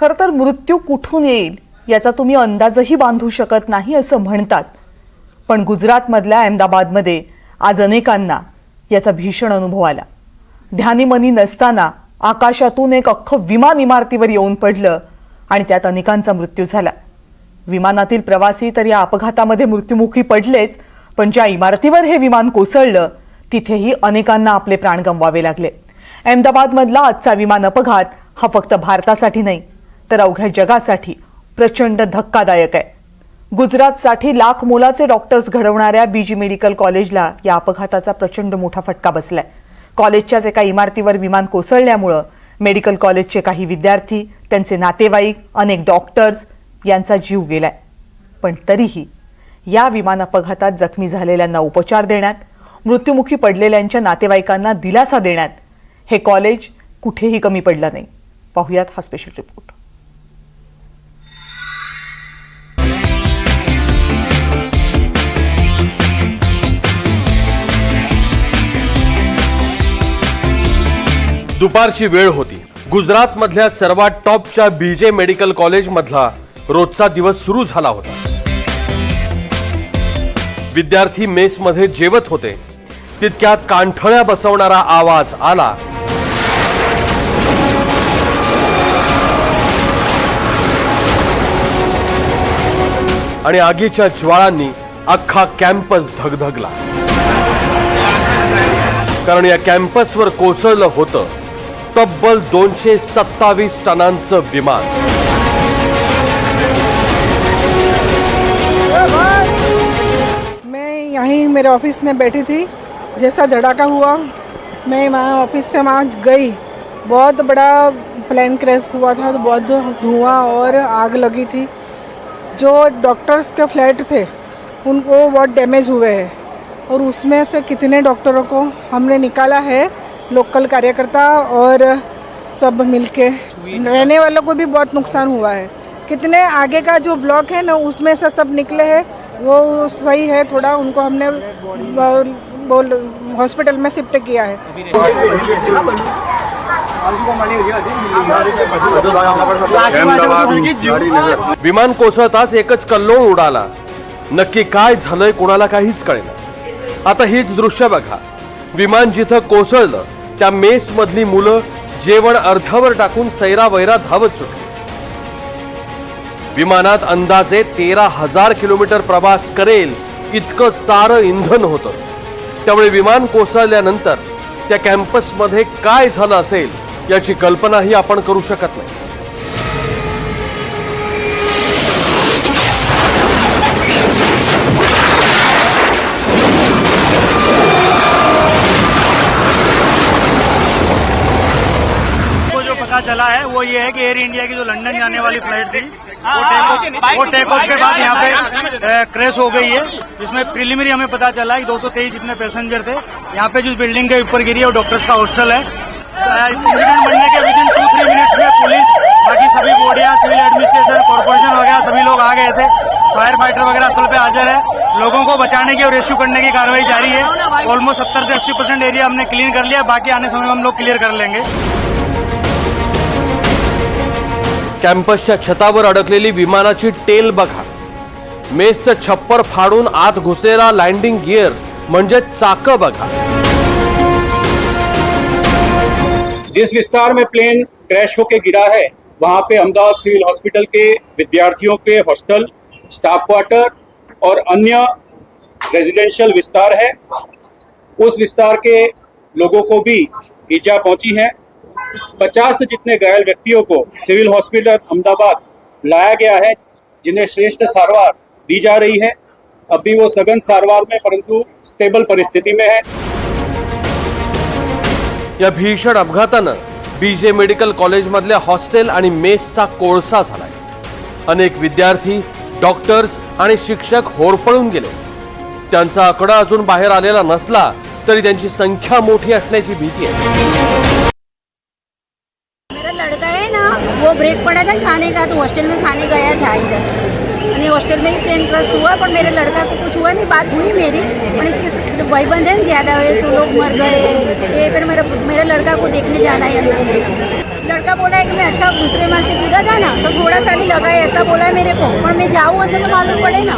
खरं तर मृत्यू कुठून येईल याचा तुम्ही अंदाजही बांधू शकत नाही असं म्हणतात. पण गुजरातमधल्या अहमदाबादमध्ये आज अनेकांना याचा भीषण अनुभव आला. ध्यानीमनी नसताना आकाशातून एक अख्खं विमान इमारतीवर येऊन पडलं आणि त्यात अनेकांचा मृत्यू झाला. विमानातील प्रवासी तर या अपघातामध्ये मृत्युमुखी पडलेच पण ज्या इमारतीवर हे विमान कोसळलं तिथेही अनेकांना आपले प्राण गमवावे लागले. अहमदाबादमधला आजचा विमान अपघात हा फक्त भारतासाठी नाही तर अवघ्या जगासाठी प्रचंड धक्कादायक आहे. गुजरातसाठी लाख मोलाचे डॉक्टर्स घडवणाऱ्या बीजी मेडिकल कॉलेजला या अपघाताचा प्रचंड मोठा फटका बसलाय. कॉलेजच्याच एका इमारतीवर विमान कोसळल्यामुळं मेडिकल कॉलेजचे काही विद्यार्थी त्यांचे नातेवाईक अनेक डॉक्टर्स यांचा जीव गेलाय. पण तरीही या विमान अपघातात जखमी झालेल्यांना उपचार देण्यात मृत्युमुखी पडलेल्यांच्या नातेवाईकांना दिलासा देण्यात हे कॉलेज कुठेही कमी पडलं नाही. पाहुयात हा स्पेशल रिपोर्ट दुपारची वेळ होती. गुजरात मधल्या सर्वात टॉपच्या बीजे मेडिकल कॉलेज मधला रोजचा दिवस सुरू झाला होता. विद्यार्थी मेसमध्ये जेवत होते. तितक्यात कांठळ्या बसवणारा आवाज आला. आणि आगीच्या ज्वाळांनी अख्खा कॅम्पस धगधगला. कारण या कॅम्पसवर कोसळलं होतं. तब्बल दोनशे सत्तावीस टनांचं विमान. मैं यहीं मेरे ऑफ़िस में बैठी थी, जैसा धड़ाका हुआ। मैं वहाँ ऑफ़िस से वहाँ गई। बहुत बड़ा प्लेन क्रैश हुआ था तो बहुत धुआँ और आग लगी थी। जो डॉक्टर्स के फ्लैट थे, उनको बहुत डैमेज हुए हैं। और उसमें से कितने डॉक्टरों को हमने निकाला है लोकल कार्यकर्ता और सब मिलके। रहने वालों को भी बहुत नुकसान हुआ है। कितने आगे का जो ब्लॉक है ना उसमें से सब निकले हैं वो सही है थोड़ा उनको हमने बोल हॉस्पिटल में शिफ्ट किया है। विमान कोसळताच एकच कल्लोळ उडाला. नक्की काय झालंय कोणाला काहीच कळेना. आता हीच दृश्य बघा. विमान जिथं कोसळलं त्या मेसमधली मुलं जेवण अर्ध्यावर टाकून सैरा वैरा धावत सुटली. विमानात अंदाजे तेरा हजार किलोमीटर प्रवास करेल इतकं सारं इंधन होतं. त्यामुळे विमान कोसळल्यानंतर त्या कॅम्पसमध्ये काय झालं असेल याची कल्पनाही आपण करू शकत नाही. पता चला है वो ये है कि एयर इंडिया की जो लंदन जाने वाली फ़्लाइट थी वो टेक ऑफ़ वो टेक ऑफ़ के बाद यहाँ पे क्रैश हो गई है। इसमें प्रिलिमिनरी हमें पता चला है कि 223 जितने पैसेंजर थे यहाँ पे जिस बिल्डिंग के ऊपर गिरी है वो डॉक्टर्स का हॉस्टल है। इंसिडेंट बनने के within two three minutes में पुलिस बाकी सभी बोर्डिया सिविल एडमिनिस्ट्रेशन कॉर्पोरेशन वगैरह सभी लोग आ गए थे। फायर फाइटर वगैरह स्थल पे हाजिर है। लोगों को बचाने की और रेस्क्यू करने की कार्रवाई जारी है। ऑलमोस्ट सत्तर से अस्सी परसेंट एरिया हमने क्लीन कर लिया बाकी आने समय में हम लोग क्लियर कर लेंगे। कॅम्पसच्या छतावर अडकलेली विमानाची टेल बघा. मेसचं छप्पर फाडून आत घुसलेला लँडिंग गिअर म्हणजे चाक बघा. जिस विस्तार में प्लेन क्रैश होके गिरा है, वहाँ पे अहमदाबाद सिविल हॉस्पिटल के विद्यार्थियों के हॉस्टल स्टाफ क्वार्टर और अन्य रेजिडेंशियल विस्तार है। उस विस्तार के लोगों को भी ईजा पहुँची है। पचास जितने घायल व्यक्तियों को सिविल हॉस्पिटल अहमदाबाद लाया गया है जिन्हें श्रेष्ठ सारवार दी जा रही है। अभी वो सघन सारवार में परंतु स्टेबल परिस्थिति में है। या भीषण अपघातानं बीजे मेडिकल कॉलेजमधल्या हॉस्टेल आणि मेसचा कोळसा झालाय. अनेक विद्यार्थी डॉक्टर्स आणि शिक्षक होरपळून गेले. त्यांचा आकडा अजून बाहेर आलेला नसला तरी त्यांची संख्या मोठी असण्याची भीती आहे मेरा लड़का है ना वो ब्रेक पड़ा था खाने का तो हॉस्टल में खाने गया था इधर आणि हॉस्टल में ही प्लेन क्रस्ट हुआ पर मेरे लड़का को कुछ हुआ नहीं बात हुई मेरी पर इसके भाईबंद है ना ज़्यादा हुए तो लोग मर गए ये फिर मेरा मेरा लड़का को देखने जाना है अंदर मेरे को लड़का बोला है कि मैं अच्छा दूसरे माल से कूदा था ना तो थोड़ा खाली लगा है, ऐसा बोला है मेरे को। पर मैं जाऊँ अंदर तो मालूम पड़े ना।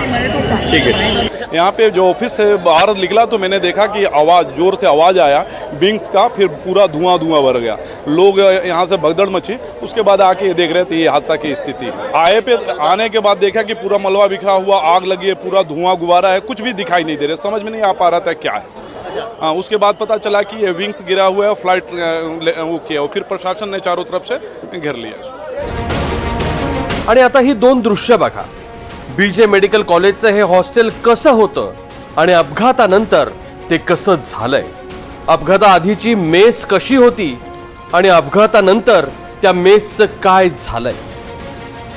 ठीक है। यहाँ पे जो ऑफ़िस से बाहर निकला तो मैंने देखा कि आवाज़, ज़ोर से आवाज़ आया विंग्स का, फिर पूरा धुआँ धुआँ भर गया। लोग यहाँ से भगदड़ मची, उसके बाद आके ये देख रहे थे ये हादसा की स्थिति। आए पे, आने के बाद देखा कि पूरा मलबा बिखरा हुआ, आग लगी है, पूरा धुआँ गुबारा है, कुछ भी दिखाई नहीं दे रहा समझ में नहीं आ पा रहा था क्या है हाँ। उसके बाद पता चला कि ये विंग्स गिरा हुआ है फ्लाइट वो किया फिर प्रशासन ने चारों तरफ से घेर लिया आणि आता ही दोन दृश्य बघा. बीजे मेडिकल कॉलेजचं हे हॉस्टेल कसं होतं आणि अपघातानंतर ते कसं झालंय. अपघाताआधीची मेस कशी होती आणि अपघातानंतर त्या मेसचं काय झालंय.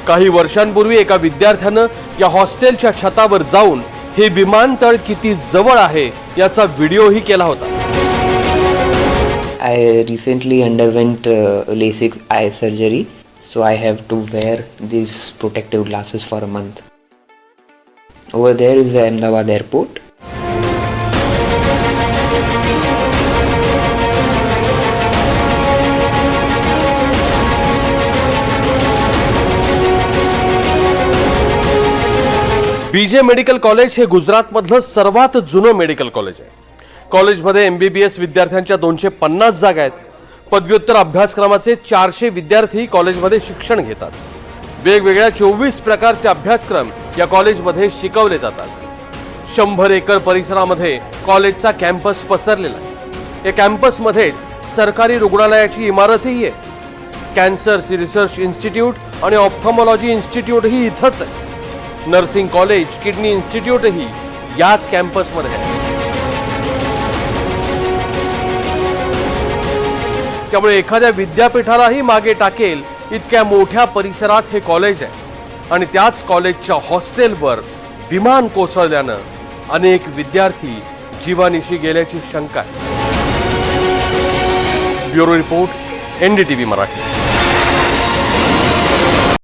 काही वर्षांपूर्वी एका विद्यार्थ्यानं या हॉस्टेलच्या छतावर जाऊन हे विमानतळ किती जवळ आहे याचा व्हिडिओही केला होता. I recently underwent LASIK eye surgery so I have to wear this protective glasses for a month over there is Ahmedabad airport B J BJ medical college हे गुजरातमधलं सर्वात जुनं मेडिकल कॉलेज आहे. कॉलेजमध्ये एम बी बी एस विद्यार्थ्यांच्या दोनशे पन्नास जागा आहेत. पदव्युत्तर अभ्यासक्रमाचे चारशे विद्यार्थी कॉलेजमध्ये शिक्षण घेतात. वेगवेगळ्या चोवीस प्रकारचे अभ्यासक्रम या कॉलेजमध्ये शिकवले जातात. शंभर एकर परिसरामध्ये कॉलेजचा कॅम्पस पसरलेला आहे. या कॅम्पसमध्येच सरकारी रुग्णालयाची इमारतही आहे. कॅन्सर रिसर्च इन्स्टिट्यूट आणि ऑप्थॉमॉलॉजी इन्स्टिट्यूटही इथंच आहे. नर्सिंग कॉलेज किडनी इन्स्टिट्यूटही याच कॅम्पसमध्ये आहे त्यामुळे एखाद्या विद्यापीठालाही मागे टाकेल इतक्या मोठ्या परिसरात हे कॉलेज आहे. आणि त्याच कॉलेजच्या हॉस्टेलवर विमान कोसळल्यानं अनेक विद्यार्थी जीवानिशी गेल्याची शंका आहे. Bureau report NDTV Marathi.